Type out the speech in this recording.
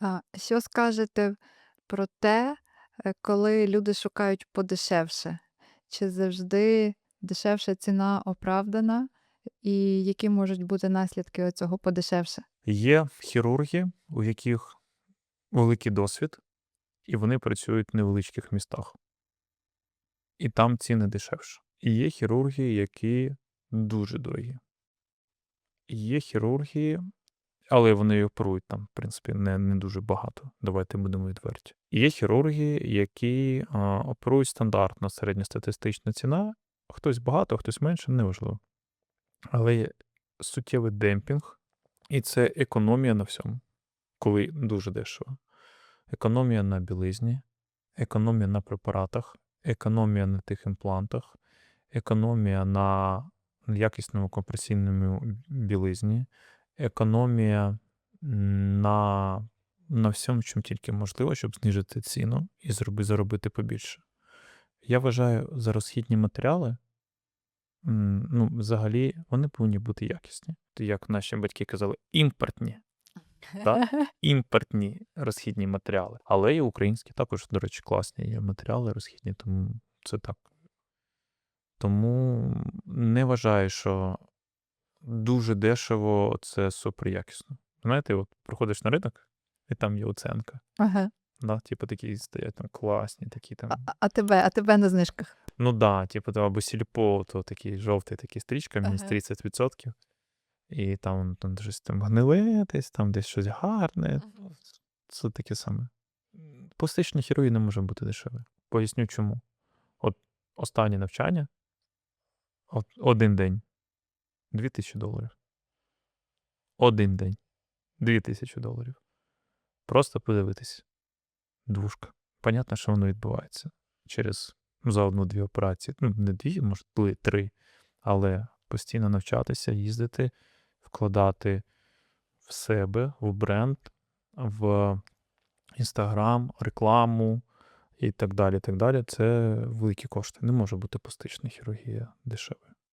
А що скажете про те, е, коли люди шукають подешевше? Чи завжди дешевша ціна оправдана? І які можуть бути наслідки оцього подешевше? Є хірурги, у яких великий досвід, і вони працюють в невеличких містах. І там ціни дешевше. І є хірурги, які дуже дорогі. Є хірурги, але вони оперують там, в принципі, не, не дуже багато. Давайте будемо відверті. Є хірурги, які а, оперують стандартна середньостатистична ціна. Хтось багато, хтось менше, неважливо. Але є суттєвий демпінг, і це економія на всьому, коли дуже дешево. Економія на білизні, економія на препаратах, економія на тих імплантах, економія на якісному компресійному білизні, економія на, на всьому, чим тільки можливо, щоб знижити ціну і зроби, заробити побільше. Я вважаю, за розхідні матеріали, ну, взагалі, вони повинні бути якісні. Як наші батьки казали, імпортні. Так? імпортні розхідні матеріали. Але і українські також, до речі, класні є матеріали розхідні, тому це так. Тому не вважаю, що дуже дешево це супер якісно. Знаєте, от приходиш на ринок, і там є оценка. Ага. Да? Типу такі стоять там класні, такі там. А, а тебе, а тебе на знижках? Ну да, типу, там або сільпо, то такий жовтий такий стрічка, мінус Ага. 30%. І там, там щось там гниле, десь, там десь щось гарне. Це таке саме. Пластична хірургія не може бути дешевою. Поясню чому. От останнє навчання, от один день 2000 доларів. Один день 2000 доларів. Просто подивитись. Двушка. Понятно, що воно відбувається через за одну-дві операції. Ну, не дві, може, були три. Але постійно навчатися, їздити, вкладати в себе, в бренд, в інстаграм, рекламу і так далі. так далі. Це великі кошти. Не може бути пластична хірургія дешевою.